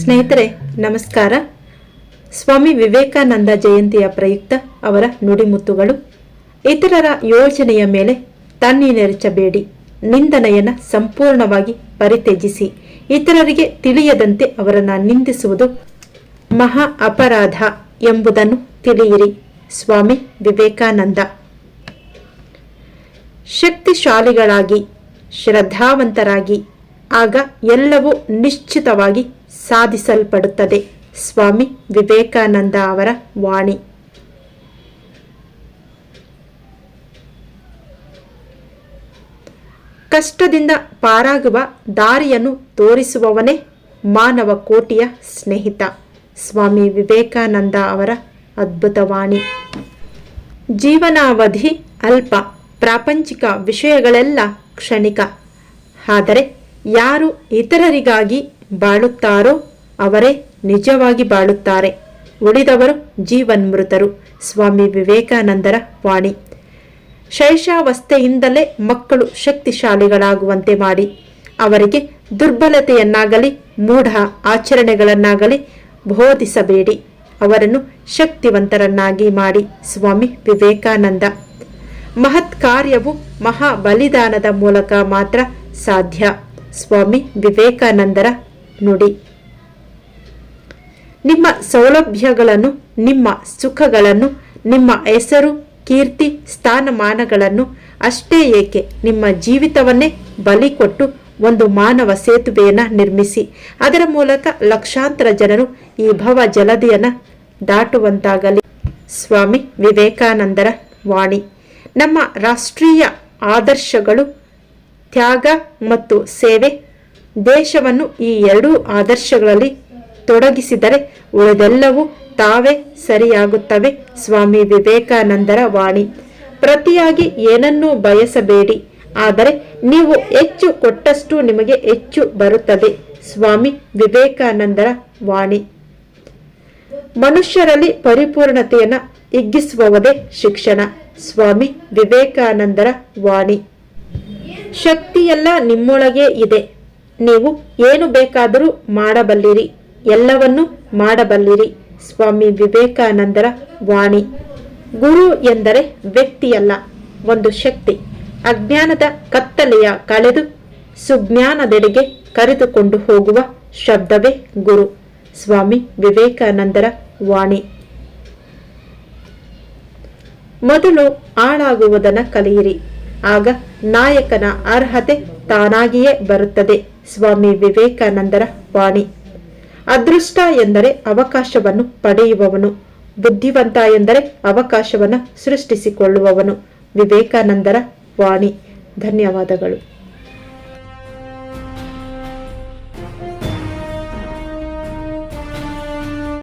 ಸ್ನೇಹಿತರೆ, ನಮಸ್ಕಾರ. ಸ್ವಾಮಿ ವಿವೇಕಾನಂದ ಜಯಂತಿಯ ಪ್ರಯುಕ್ತ ಅವರ ನುಡಿಮುತ್ತುಗಳು. ಇತರರ ಯೋಜನೆಯ ಮೇಲೆ ತಣ್ಣೀನೆರಚಬೇಡಿ ನಿಂದನೆಯನ್ನ ಸಂಪೂರ್ಣವಾಗಿ ಪರಿತ್ಯಜಿಸಿ. ಇತರರಿಗೆ ತಿಳಿಯದಂತೆ ಅವರನ್ನು ನಿಂದಿಸುವುದು ಮಹಾ ಅಪರಾಧ ಎಂಬುದನ್ನು ತಿಳಿಯಿರಿ, ಸ್ವಾಮಿ ವಿವೇಕಾನಂದ. ಶಕ್ತಿಶಾಲಿಗಳಾಗಿ, ಶ್ರದ್ಧಾವಂತರಾಗಿ, ಆಗ ಎಲ್ಲವೂ ನಿಶ್ಚಿತವಾಗಿ ಸಾಧಿಸಲ್ಪಡುತ್ತದೆ. ಸ್ವಾಮಿ ವಿವೇಕಾನಂದ ಅವರ ವಾಣಿ. ಕಷ್ಟದಿಂದ ಪಾರಾಗುವ ದಾರಿಯನ್ನು ತೋರಿಸುವವನೇ ಮಾನವ ಕೋಟಿಯ ಸ್ನೇಹಿತ. ಸ್ವಾಮಿ ವಿವೇಕಾನಂದ ಅವರ ಅದ್ಭುತವಾಣಿ ಜೀವನಾವಧಿ ಅಲ್ಪ, ಪ್ರಾಪಂಚಿಕ ವಿಷಯಗಳೆಲ್ಲ ಕ್ಷಣಿಕ. ಆದರೆ ಯಾರು ಇತರರಿಗಾಗಿ ಬಾಳುತ್ತಾರೋ ಅವರೇ ನಿಜವಾಗಿ ಬಾಳುತ್ತಾರೆ. ಉಳಿದವರು ಜೀವನ್ಮೃತರು. ಸ್ವಾಮಿ ವಿವೇಕಾನಂದರ ವಾಣಿ. ಶೈಶಾವಸ್ಥೆಯಿಂದಲೇ ಮಕ್ಕಳು ಶಕ್ತಿಶಾಲಿಗಳಾಗುವಂತೆ ಮಾಡಿ. ಅವರಿಗೆ ದುರ್ಬಲತೆಯನ್ನಾಗಲಿ, ಮೂಢ ಆಚರಣೆಗಳನ್ನಾಗಲಿ ಬೋಧಿಸಬೇಡಿ. ಅವರನ್ನು ಶಕ್ತಿವಂತರನ್ನಾಗಿ ಮಾಡಿ, ಸ್ವಾಮಿ ವಿವೇಕಾನಂದ. ಮಹತ್ ಕಾರ್ಯವು ಮಹಾ ಬಲಿದಾನದ ಮೂಲಕ ಮಾತ್ರ ಸಾಧ್ಯ. ಸ್ವಾಮಿ ವಿವೇಕಾನಂದರ ನುಡಿ. ನಿಮ್ಮ ಸೌಲಭ್ಯಗಳನ್ನು, ನಿಮ್ಮ ಸುಖಗಳನ್ನು, ನಿಮ್ಮ ಹೆಸರು, ಕೀರ್ತಿ, ಸ್ಥಾನಮಾನಗಳನ್ನು ಅಷ್ಟೇ ಏಕೆ ನಿಮ್ಮ ಜೀವಿತವನ್ನೇ ಬಲಿ ಕೊಟ್ಟು ಒಂದು ಮಾನವ ಸೇತುವೆಯನ್ನು ನಿರ್ಮಿಸಿ, ಅದರ ಮೂಲಕ ಲಕ್ಷಾಂತರ ಜನರು ಈ ಭವ ಜಲದಿಯನ್ನು ದಾಟುವಂತಾಗಲಿ. ಸ್ವಾಮಿ ವಿವೇಕಾನಂದರ ವಾಣಿ. ನಮ್ಮ ರಾಷ್ಟ್ರೀಯ ಆದರ್ಶಗಳು ತ್ಯಾಗ ಮತ್ತು ಸೇವೆ ದೇಶವನ್ನು ಈ ಎರಡೂ ಆದರ್ಶಗಳಲ್ಲಿ ತೊಡಗಿಸಿದರೆ ಉಳಿದೆಲ್ಲವೂ ತಾವೇ ಸರಿಯಾಗುತ್ತವೆ. ಸ್ವಾಮಿ ವಿವೇಕಾನಂದರ ವಾಣಿ. ಪ್ರತಿಯಾಗಿ ಏನನ್ನೂ ಬಯಸಬೇಡಿ. ಆದರೆ ನೀವು ಹೆಚ್ಚು ಕೊಟ್ಟಷ್ಟು ನಿಮಗೆ ಹೆಚ್ಚು ಬರುತ್ತದೆ. ಸ್ವಾಮಿ ವಿವೇಕಾನಂದರ ವಾಣಿ. ಮನುಷ್ಯರಲ್ಲಿ ಪರಿಪೂರ್ಣತೆಯನ್ನು ಹಿಗ್ಗಿಸುವವದೇ ಶಿಕ್ಷಣ. ಸ್ವಾಮಿ ವಿವೇಕಾನಂದರ ವಾಣಿ. ಶಕ್ತಿಯೆಲ್ಲ ನಿಮ್ಮೊಳಗೆ ಇದೆ. ನೀವು ಏನು ಬೇಕಾದರೂ ಮಾಡಬಲ್ಲಿರಿ, ಎಲ್ಲವನ್ನೂ ಮಾಡಬಲ್ಲಿರಿ. ಸ್ವಾಮಿ ವಿವೇಕಾನಂದರ ವಾಣಿ. ಗುರು ಎಂದರೆ ವ್ಯಕ್ತಿಯಲ್ಲ, ಒಂದು ಶಕ್ತಿ. ಅಜ್ಞಾನದ ಕತ್ತಲೆಯ ಕಳೆದು ಸುಜ್ಞಾನದೆಡೆಗೆ ಕರೆದುಕೊಂಡು ಹೋಗುವ ಶಬ್ದವೇ ಗುರು. ಸ್ವಾಮಿ ವಿವೇಕಾನಂದರ ವಾಣಿ. ಮೊದಲು ಹಾಳಾಗುವುದನ್ನು ಕಲಿಯಿರಿ. ಆಗ ನಾಯಕನ ಅರ್ಹತೆ ತಾನಾಗಿಯೇ ಬರುತ್ತದೆ. ಸ್ವಾಮಿ ವಿವೇಕಾನಂದರ ವಾಣಿ. ಅದೃಷ್ಟ ಎಂದರೆ ಅವಕಾಶವನ್ನು ಪಡೆಯುವವನು. ಬುದ್ಧಿವಂತ ಎಂದರೆ ಅವಕಾಶವನ್ನು ಸೃಷ್ಟಿಸಿಕೊಳ್ಳುವವನು. ವಿವೇಕಾನಂದರ ವಾಣಿ. ಧನ್ಯವಾದಗಳು.